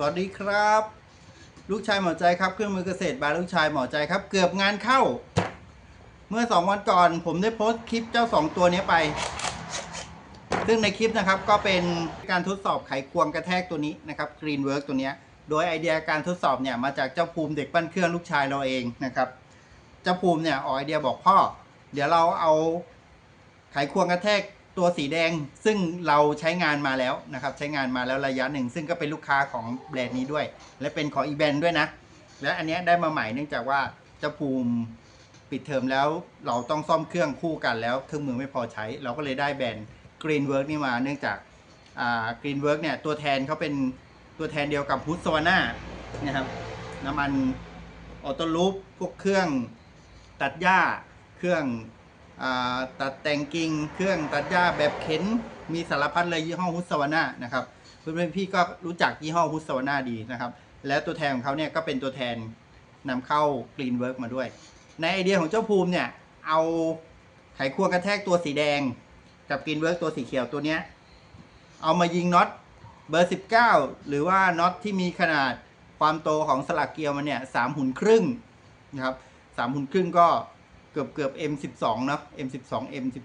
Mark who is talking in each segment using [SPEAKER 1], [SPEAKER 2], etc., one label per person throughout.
[SPEAKER 1] สวัสดีครับ ลูกชายหมอใจครับ เครื่องมือเกษตรบายลูกชายหมอใจครับ เกือบงานเข้า เมื่อสองวันก่อน ผมได้โพสต์คลิปเจ้าสองตัวนี้ไป ซึ่งในคลิปนะครับก็เป็นการทดสอบไขควงกระแทกตัวนี้นะครับ Greenwork ตัวนี้ โดยไอเดียการทดสอบเนี่ยมาจากเจ้าภูมิเด็กปั้นเครื่องลูกชายเราเองนะครับเจ้าภูมิเนี่ยออกไอเดียบอกพ่อ เดี๋ยวเราเอาไขควงกระแทก ตัวสีแดงซึ่งเราใช้งานมาแล้วนะครับ ใช้งานมาแล้วระยะหนึ่ง ซึ่งก็เป็นลูกค้าของแบรนด์นี้ด้วย และเป็นของอีแบรนด์ด้วยนะ และอันนี้ได้มาใหม่เนื่องจากว่าเจ้าภูมิปิดเทอมแล้วเราต้องซ่อมเครื่องคู่กันแล้วเครื่องมือไม่พอใช้ เราก็เลยได้แบรนด์ Greenwork นี่มาเนื่องจากอ่า Greenwork เนี่ยตัวแทนเขาเป็นตัวแทนเดียวกับฮุทธสวาน่านะครับน้ำมันออโต้ลูปพวกเครื่องตัดหญ้าเครื่อง ตัดแต่งกิ่งเครื่องตัดหญ้าแบบเข็น มีสารพัดเลยยี่ห้อฮุสวาน่านะครับเพื่อนๆพี่ก็รู้จักยี่ห้อฮุสวาน่าดีนะครับ แล้วตัวแทนของเขาเนี่ยก็เป็นตัวแทนนำเข้า Greenwork มาด้วย ในไอเดียของเจ้าภูมิเนี่ยเอาไขควงกระแทกตัวสีแดง กับกรีนเวิร์กตัวสีเขียวตัวเนี้ยเอามายิงน็อตเบอร์ 19 หรือว่าน็อตที่มีขนาดความโตของสลักเกลียวมันเนี่ยสามหุ่นครึ่งนะครับสามหุ่นครึ่งก็ เกือบเกือบ M12 เนาะ M12 M10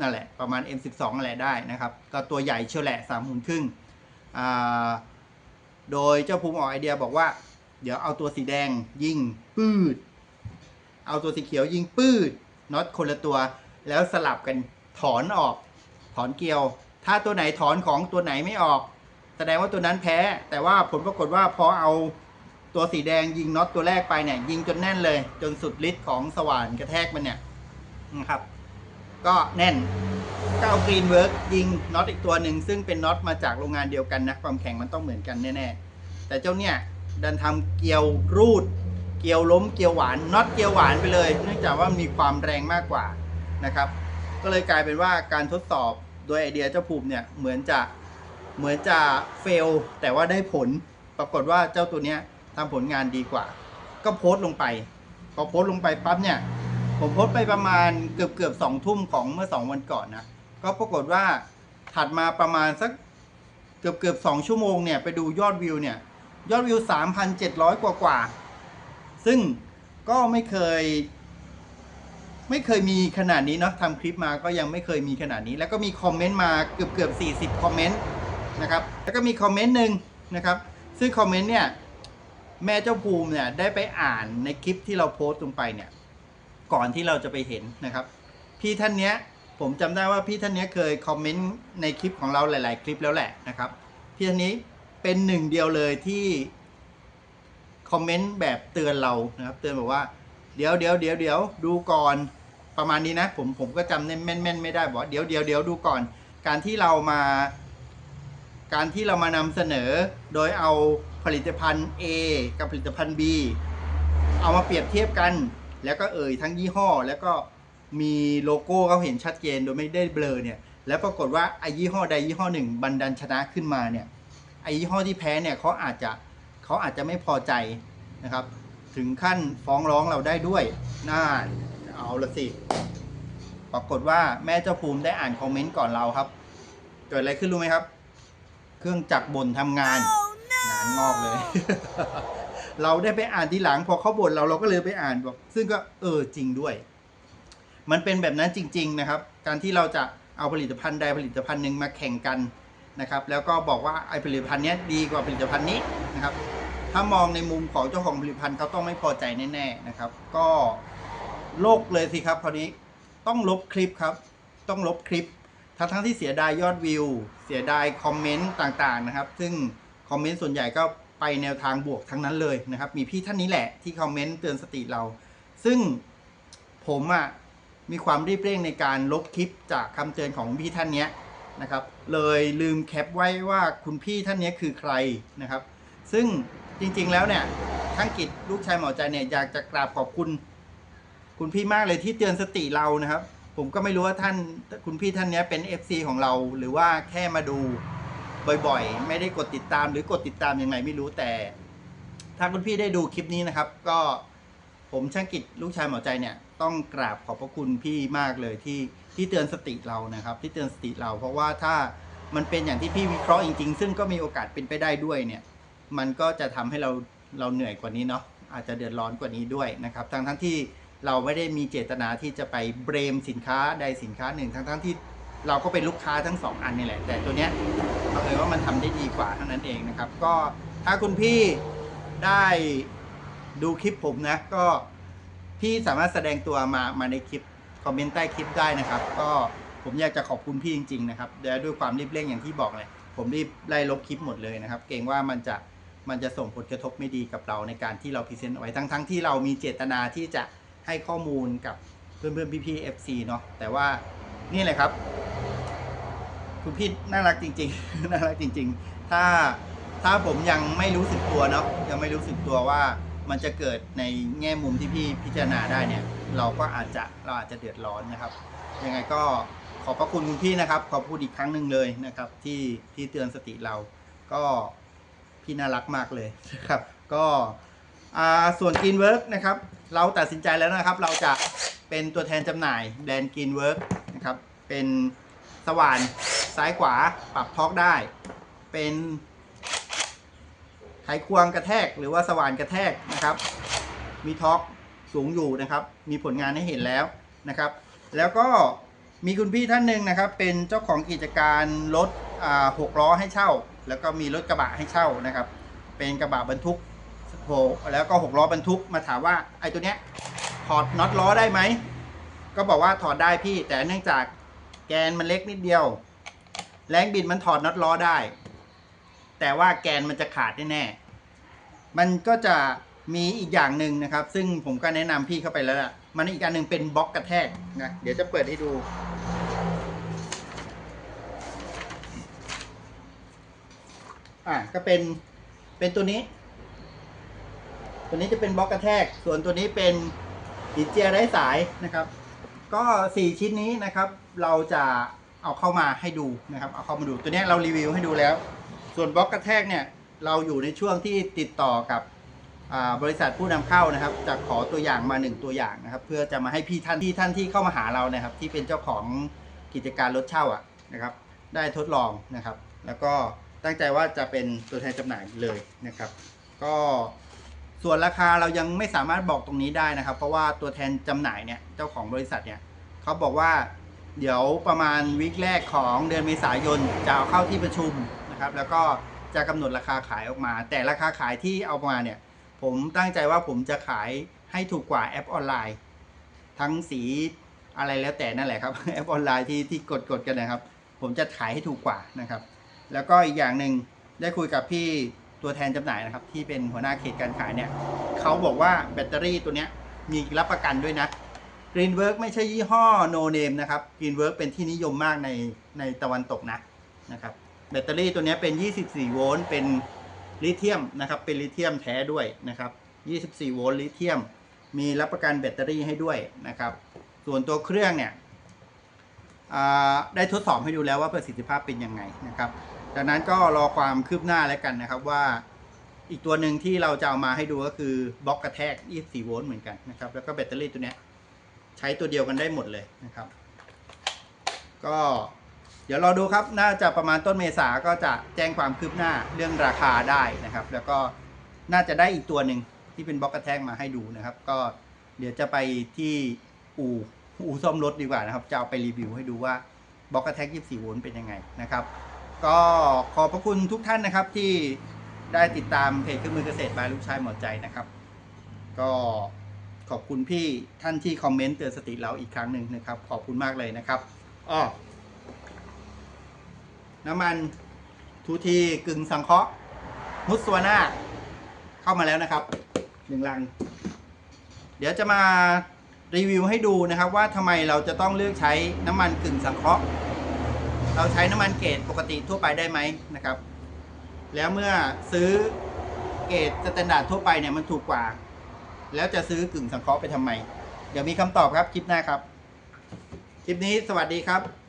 [SPEAKER 1] นั่นแหละประมาณ M12 นั่นแหละได้นะครับ ก็ตัวใหญ่เชียวแหละสามหุ่นครึ่งอ่าโดยเจ้าภูมิออกไอเดียบอกว่า เดี๋ยวเอาตัวสีแดงยิงปืด เอาตัวสีเขียวยิงปืดน็อตคนละตัว แล้วสลับกันถอนออก ถอนเกลียว ถ้าตัวไหนถอนของตัวไหนไม่ออก แสดงว่าตัวนั้นแพ้ แต่ว่าผลปรากฏว่าพอเอา ตัวสีแดงยิงน็อตตัวแรกไปเนี่ย ยิงจนแน่นเลย จนสุดฤทธิ์ของสว่านกระแทกมันเนี่ยนะครับ ก็แน่นก็เอากรีนเวิร์กยิงน็อตอีกตัวหนึ่งซึ่งเป็นน็อตมาจากโรงงานเดียวกันนะความแข็งมันต้องเหมือนกันแน่ๆแต่เจ้าเนี่ยดันทำเกียวรูด เกียวล้มเกียวหวานน็อตเกียวหวานไปเลย เนื่องจากว่ามีความแรงมากกว่านะครับ ก็เลยกลายเป็นว่าการทดสอบโดยไอเดียเจ้าภูมิเนี่ยเหมือนจะเหมือนจะเฟลแต่ว่าได้ผลปรากฏว่าเจ้าตัวเนี้ย ทำผลงานดีกว่า ก็โพสต์ลงไป พอโพสต์ลงไปปั๊บเนี่ย ผมโพสต์ไปประมาณเกือบเกือบสองทุ่มของเมื่อสองวันก่อนนะ ก็ปรากฏว่าถัดมาประมาณสักเกือบเกือบสองชั่วโมงเนี่ยไปดูยอดวิวเนี่ย ยอดวิวสามพันเจ็ดร้อยกว่ากว่า ซึ่งก็ไม่เคย ไม่เคยมีขนาดนี้เนาะทำคลิปมาก็ยังไม่เคยมีขนาดนี้ แล้วก็มีคอมเมนต์มาเกือบเกือบสี่สิบคอมเมนต์นะครับ แล้วก็มีคอมเมนต์หนึ่งนะครับ ซึ่งคอมเมนต์เนี่ย แม่เจ้าภูมิเนี่ยได้ไปอ่านในคลิปที่เราโพสต์ลงไปเนี่ย ก่อนที่เราจะไปเห็นนะครับ พี่ท่านเนี้ยผมจำได้ว่าพี่ท่านเนี้ยเคยคอมเมนต์ในคลิปของเราหลาย ๆ คลิปแล้วแหละนะครับ พี่ท่านนี้เป็นหนึ่งเดียวเลยที่คอมเมนต์แบบเตือนเรานะครับ เตือนบอกว่าเดี๋ยวเดี๋ยวเดี๋ยวเดี๋ยวดูก่อนประมาณนี้นะผมผมก็จำแม่นแม่นแม่นไม่ได้บอกเดี๋ยวเดี๋ยวเดี๋ยวดูก่อน การที่เรามา การที่เรามานำเสนอโดยเอา ผลิตภัณฑ์ A กับผลิตภัณฑ์ B เอามาเปรียบเทียบกัน แล้วก็เอ่ยทั้งยี่ห้อ แล้วก็มีโลโก้เขาเห็นชัดเจนโดยไม่ได้เบลอเนี่ย แล้วปรากฏว่าไอ้ยี่ห้อใดยี่ห้อหนึ่งบันดันชนะขึ้นมาเนี่ยไอ้ยี่ห้อที่แพ้เนี่ยเขาอาจจะเขาอาจจะไม่พอใจนะครับ ถึงขั้นฟ้องร้องเราได้ด้วยน่าเอาละสิ ปรากฏว่าแม่เจ้าภูมิได้อ่านคอมเมนต์ก่อนเราครับ เกิดอะไรขึ้นรู้ไหมครับ เครื่องจักรบ่นทำงานางอกเลย เราได้ไปอ่านทีหลังพอเขาบ่นเราเราก็เลยไปอ่านบอกซึ่งก็เออจริงด้วย มันเป็นแบบนั้นจริง ๆนะครับ การที่เราจะเอาผลิตภัณฑ์ใดผลิตภัณฑ์หนึ่งมาแข่งกันนะครับ แล้วก็บอกว่าไอ้ผลิตภัณฑ์นี้ดีกว่าผลิตภัณฑ์นี้นะครับ ถ้ามองในมุมของเจ้าของผลิตภัณฑ์เขาต้องไม่พอใจแน่ๆนะครับ ก็โลกเลยสิครับคราวนี้ต้องลบคลิปครับ ต้องลบคลิป ทั้งทั้งที่เสียดายยอดวิว เสียดายคอมเมนต์ต่างๆนะครับ ซึ่ง คอมเมนต์ส่วนใหญ่ก็ไปแนวทางบวกทั้งนั้นเลยนะครับ มีพี่ท่านนี้แหละที่คอมเมนต์เตือนสติเรา ซึ่งผมอะ่ะมีความรีบเร่งในการลบคลิปจากคำเตือนของพี่ท่านเนี้ยนะครับ เลยลืมแคปไว้ว่าคุณพี่ท่านนี้คือใครนะครับ ซึ่งจริงๆแล้วเนี่ยทั้งกิจลูกชายหมอใจเนี่ยอยากจะกราบขอบคุณ คุณพี่มากเลยที่เตือนสติเรานะครับ ผมก็ไม่รู้ว่าท่านคุณพี่ท่านนี้เป็น FC ของเรา หรือว่าแค่มาดู บ่อยๆ ไม่ได้กดติดตามหรือกดติดตามอย่างไรไม่รู้แต่ ถ้าคุณพี่ได้ดูคลิปนี้นะครับ ก็ผมช่างกิจลูกชายหมอใจเนี่ยต้องกราบขอบพระคุณพี่มากเลยที่ที่เตือนสติเรานะครับ ที่เตือนสติเรา เพราะว่าถ้ามันเป็นอย่างที่พี่วิเคราะห์จริงๆ ซึ่งก็มีโอกาสเป็นไปได้ด้วยเนี่ย มันก็จะทำให้เราเราเหนื่อยกว่านี้เนาะอาจจะเดือดร้อนกว่านี้ด้วยนะครับ ทั้งทั้งที่เราไม่ได้มีเจตนาที่จะไปเบรมสินค้าใดสินค้าหนึ่ง ทั้งทั้งที่ เราก็เป็นลูกค้าทั้งสองอันนี่แหละ แต่ตัวเนี้ยบังเอิญว่ามันทำได้ดีกว่าเท่านั้นเองนะครับ ก็ถ้าคุณพี่ได้ดูคลิปผมนะก็พี่สามารถแสดงตัวมามาในคลิปคอมเมนต์ใต้คลิปได้นะครับ ก็ผมอยากจะขอบคุณพี่จริง ๆ นะครับด้วยความรีบเร่งอย่างที่บอกเลย ผมรีบไล่ลบคลิปหมดเลยนะครับ เกรงว่ามันจะมันจะส่งผลกระทบไม่ดีกับเราในการที่เราพรีเซนต์ไว้ทั้งทั้งที่เรามีเจตนาที่จะให้ข้อมูลกับเพื่อนเพื่อนพี่พี่ๆ FC เนาะแต่ว่านี่แหละครับ คุณพี่น่ารักจริง ๆ น่ารักจริง ๆ ถ้าถ้าผมยังไม่รู้สึกตัวเนาะยังไม่รู้สึกตัวว่ามันจะเกิดในแง่มุมที่พี่พิจารณาได้เนี่ย เราก็อาจจะเราอาจจะเดือดร้อนนะครับ ยังไงก็ขอบพระคุณคุณพี่นะครับ ขอบคุณอีกครั้งหนึ่งเลยนะครับ ที่ที่เตือนสติเราก็พี่น่ารักมากเลยนะครับ ก็อ่าส่วนกินเวิร์กนะครับ เราตัดสินใจแล้วนะครับ เราจะเป็นตัวแทนจำหน่ายแบรนด์กินเวิร์กนะครับ เป็นสว่าน ซ้ายขวาปรับทอกได้ เป็นไขควงกระแทกหรือว่าสว่านกระแทกนะครับ มีท็อกสูงอยู่นะครับ มีผลงานให้เห็นแล้วนะครับ แล้วก็มีคุณพี่ท่านหนึ่งนะครับ เป็นเจ้าของกิจการรถหกล้อให้เช่า แล้วก็มีรถกระบะให้เช่านะครับ เป็นกระบะบรรทุกโหแล้วก็หกล้อบรรทุกมาถามว่าไอ้ตัวเนี้ยถอดน็อตล้อได้ไหมก็บอกว่าถอดได้พี่แต่เนื่องจากแกนมันเล็กนิดเดียว แรงบิดมันถอดน็อตล้อได้ แต่ว่าแกนมันจะขาดแน่ๆมันก็จะมีอีกอย่างหนึ่งนะครับ ซึ่งผมก็แนะนำพี่เข้าไปแล้วล่ะมันอีกอันหนึ่งเป็นบล็อกกระแทกนะเดี๋ยวจะเปิดให้ดู อะก็เป็นเป็นตัวนี้ ตัวนี้จะเป็นบล็อกกระแทก ส่วนตัวนี้เป็นหินเจียไร้สายนะครับ ก็สี่ชิ้นนี้นะครับ เราจะ เอาเข้ามาให้ดูนะครับ เอาเข้ามาดูตัวนี้เรารีวิวให้ดูแล้ว ส่วนบล็อกกระแทกเนี่ยเราอยู่ในช่วงที่ติดต่อกับบริษัทผู้นำเข้านะครับจะขอตัวอย่างมาหนึ่งตัวอย่างนะครับ เพื่อจะมาให้พี่ท่านที่ท่านที่เข้ามาหาเรานะครับ ที่เป็นเจ้าของกิจการรถเช่าอะนะครับ ได้ทดลองนะครับ แล้วก็ตั้งใจว่าจะเป็นตัวแทนจำหน่ายเลยนะครับ ก็ส่วนราคาเรายังไม่สามารถบอกตรงนี้ได้นะครับ เพราะว่าตัวแทนจำหน่ายเนี่ยเจ้าของบริษัทเนี่ยเขาบอกว่า เดี๋ยวประมาณวีคแรกของเดือนเมษายนจะเอาเข้าที่ประชุมนะครับ แล้วก็จะกำหนดราคาขายออกมา แต่ราคาขายที่เอามาเนี่ย ผมตั้งใจว่าผมจะขายให้ถูกกว่าแอปออนไลน์ ทั้งสีอะไรแล้วแต่นั่นแหละครับแอปออนไลน์ที่ที่กดกดกันนะครับ ผมจะขายให้ถูกกว่านะครับ แล้วก็อีกอย่างหนึ่งได้คุยกับพี่ตัวแทนจำหน่ายนะครับ ที่เป็นหัวหน้าเขตการขายเนี่ยเขาบอกว่าแบตเตอรี่ตัวเนี้ยมีรับประกันด้วยนะ Greenwork ไม่ใช่ยี่ห้อ no name นะครับ Greenwork เป็นที่นิยมมากในในตะวันตกนะนะครับแบตเตอรี่ตัวนี้เป็น 24 โวลต์เป็นลิเธียมนะครับเป็นลิเธียมแท้ด้วยนะครับ 24 โวลต์ลิเธียม มีรับประกันแบตเตอรี่ให้ด้วยนะครับ ส่วนตัวเครื่องเนี่ยได้ทดสอบให้ดูแล้วว่าประสิทธิภาพเป็นยังไงนะครับดังนั้นก็รอความคืบหน้าแล้วกันนะครับว่าอีกตัวหนึ่งที่เราจะเอามาให้ดูก็คือบล็อกกระแทก 24 โวลต์เหมือนกันนะครับ แล้วก็แบตเตอรี่ตัวเนี้ย ใช้ตัวเดียวกันได้หมดเลยนะครับ ก็เดี๋ยวรอดูครับน่าจะประมาณต้นเมษาก็จะแจ้งความคืบหน้าเรื่องราคาได้นะครับ แล้วก็น่าจะได้อีกตัวหนึ่งที่เป็นบล็อกกระแทกมาให้ดูนะครับ ก็เดี๋ยวจะไปที่อู่อู่ซ่อมรถดีกว่านะครับจะเอาไปรีวิวให้ดูว่าบล็อกกระแทก24โวลต์เป็นยังไงนะครับ ก็ขอบพระคุณทุกท่านนะครับที่ได้ติดตามเพจเครื่องมือเกษตรบายลูกชายหมดใจนะครับ ก็ ขอบคุณพี่ท่านที่คอมเมนต์เตือนสติเราอีกครั้งหนึ่งนะครับ ขอบคุณมากเลยนะครับอ้อน้ำมันทูทีกึ่งสังเคราะห์มุสวานาเข้ามาแล้วนะครับหนึ่งลัง เดี๋ยวจะมารีวิวให้ดูนะครับ ว่าทำไมเราจะต้องเลือกใช้น้ำมันกึ่งสังเคราะห์เราใช้น้ำมันเกรดปกติทั่วไปได้ไหมนะครับ แล้วเมื่อซื้อเกรดสแตนดาร์ดทั่วไปเนี่ยมันถูกกว่า แล้วจะซื้อกึ่งสังเคราะห์ไปทำไม เดี๋ยวมีคำตอบครับคลิปหน้าครับ คลิปนี้สวัสดีครับ